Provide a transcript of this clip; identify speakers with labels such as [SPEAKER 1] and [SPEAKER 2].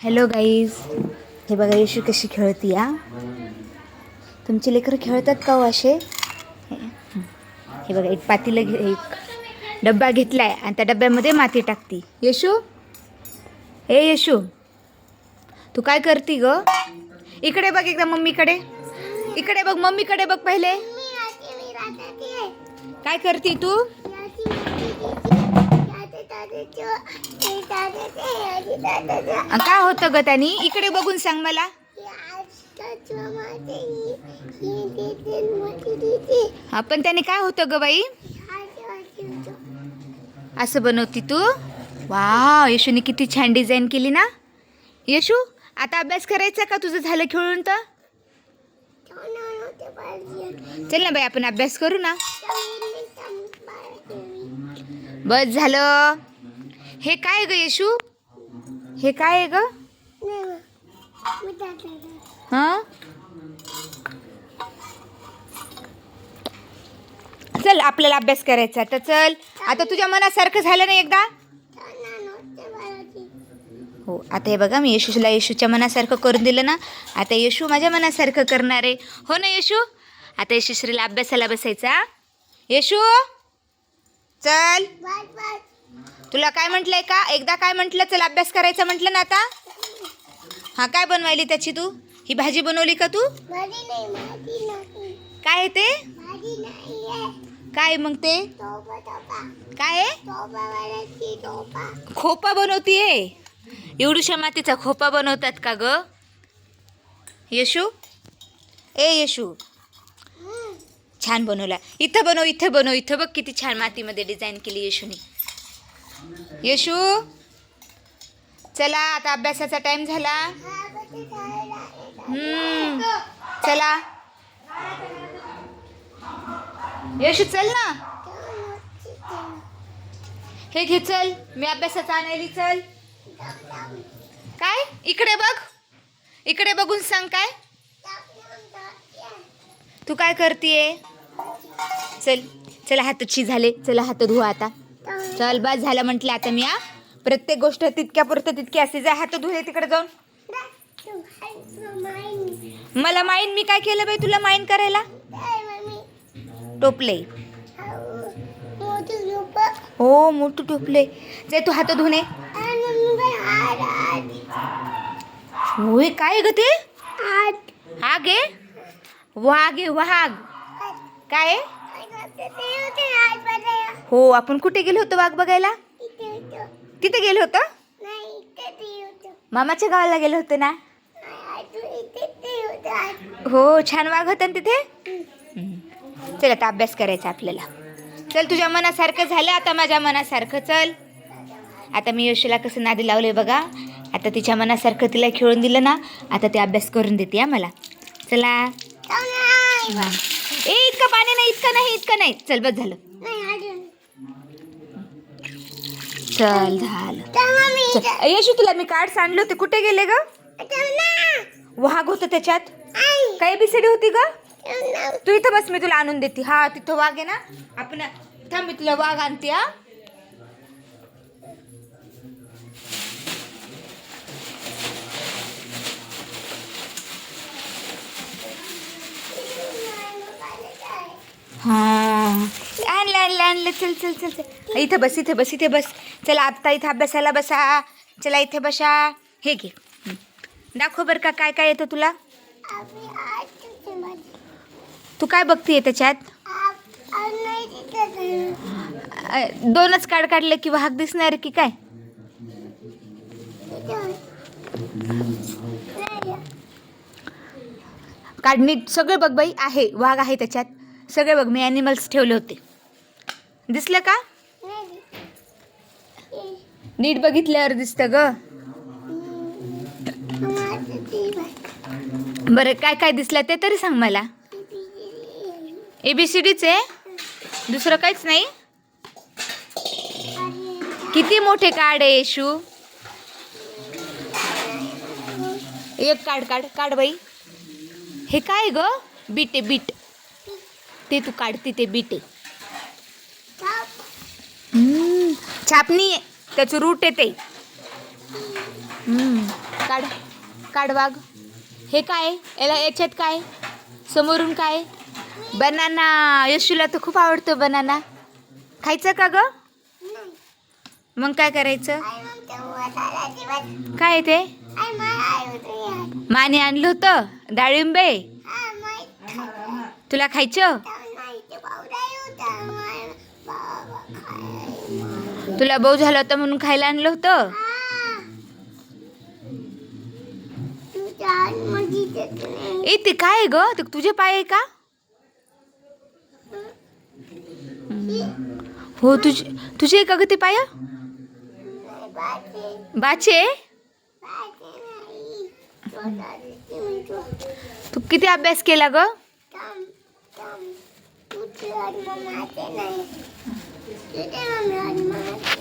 [SPEAKER 1] Hello guys हे बघा येशू कशी खेळती या तुमचे लेकरं खेळतात का हो असे? हे हे. बघा एक पातीला घे एक डब्बा घेतलाय आणि त्या डब्यामध्ये माती टाकती. येशू? ए येशू. तू काय करती ग? इकडे बघ एकदा मम्मीकडे. इकडे बघ मम्मीकडे बघ पहिले. काय करती तू? काय होतं ग त्यांनी? इकडे बघून सांग मला. हा पण त्याने काय होतं ग बाई? असं बनवती तू? वा येशूने किती छान डिझाईन केली ना? येशू आता अभ्यास करायचा का तुझं झालं खेळून तर? चल ना बाई आपण अभ्यास करू ना. बस झालं. हे काय ग येशू? हे काय आहे ग? हा? चल आपल्याला अभ्यास करायचा तर चल आता तुझ्या मनासारखं झालं ना एकदा? हो आता हे बघा मी येशूला येशूच्या मनासारखं करून दिलं ना. आता येशू माझ्या मनासारखं करणार आहे. हो ना येशू? आता यशश्रीला अभ्यासाला बसायचा येशू? चल. तुला काय म्हटलंय का? एकदा काय म्हटलं चल अभ्यास करायचा म्हटलं ना आता? हा काय बनवायली त्याची तू? ही भाजी बनवली का तू? काय आहे ते? काय मग ते? काय आहे? खोपा बनवतीये? एवढूशा मातीचा खोपा बनवतात का ग? येशू? ए येशू. छान बनवला. इथं बनव इथं बनव इथं बघ किती छान मातीमध्ये डिझाईन केली येशूने. येशू चला आता अभ्यासाचा टाइम झाला. हम्म चला. येशू चल ना. हे घे चल. मी अभ्यासाचा आणायली चल. काय? इकडे बघ. इकडे बघून सांग काय? तू काय करतीये? चल चला हातची झाले चला हात धुवा आता. चल बस झालं म्हटलं आता मी हा. प्रत्येक गोष्ट तितक्या पुरतं तितकी असते. जा हात धुले तिकडे जाऊन. मला माईन मी काय केलं बाई तुला माईन करायला? टोपले. हो मोठं टोपले. जे तू हात धुणे. होय काय ग ते? आहे वाघ वाघ. काय? हो आपण कुठे गेलो होतो वाघ बघायला? तिथे गेलो होतो? मामाच्या गावाला गेलो होतो ना? हो छान वाघ होता ना तिथे? चल आता अभ्यास करायचा आपल्याला. चल तुझ्या मनासारखं झालं आता माझ्या मनासारखं चल. आता मी यशूला कसं नादी लावले बघा. आता तिच्या मनासारखं तिला खेळून दिलं ना आता ते अभ्यास करून देते आम्हाला मला. चला. ए इतकं पाणी नाही इतकं नाही इतकं नाही. चल बस झालं. चल झालं. यशू तुला मी कार्ड्स आणले होते. कुठे गेले ग? वाघ होतं त्याच्यात. काय बिसडी होती ग? तू इथं बस मी तुला आणून देते. हा तिथं वाघ आहे ना. आपण थांब मी तुला वाघ आणते हा. आणलं आणलं. चल चल चल चल. इथं बस इथे बस इथे बस. चला आत्ता इथं अभ्यासाला बसा. चला इथे बसा. हे घे. दाखव बरं का काय काय येतं तुला. तू काय बघतीये त्याच्यात? दोनच कार्ड काढले की वाहक दिसणार की काय? नीट सगळे बघ बाई. आहे वाघ आहे त्याच्यात. सगळे बघ मी ॲनिमल्स ठेवले होते. दिसलं का? नीट बघितल्यावर दिसतं ग. बरं काय काय दिसलं ते तरी सांग मला. ए बी सी आहे दुसरं काहीच नाही? किती मोठे कार्ड आहे येशू? एक कार्ड काढ काढ बाई. हे काय ग? बीटे बीट. ते तू काढते ते बीटे आहे हम्म, छापणी आहे. त्याचं रूट आहे ते. हम्म. काढ काढ वाघ. हे काय? याला याच्यात काय? समोरून काय? बनाना. यशूला तर खूप आवडतो बनाना. खायचं का ग? मग काय करायचं? काय आहे ते? माने आणलं होतं. डाळिंबे. तुला खायचं? तुला भाऊ झालं होतं म्हणून खायला आणलं होतं? ए ते काय ग? ते तुझे पाय आहे का? हो तुझे तुझे आहे का ग ते पाय? बाचे? तू किती अभ्यास केला ग?
[SPEAKER 2] तुझे आणि मम्माचे नाही तुझे मम्मी आणि मम्माचे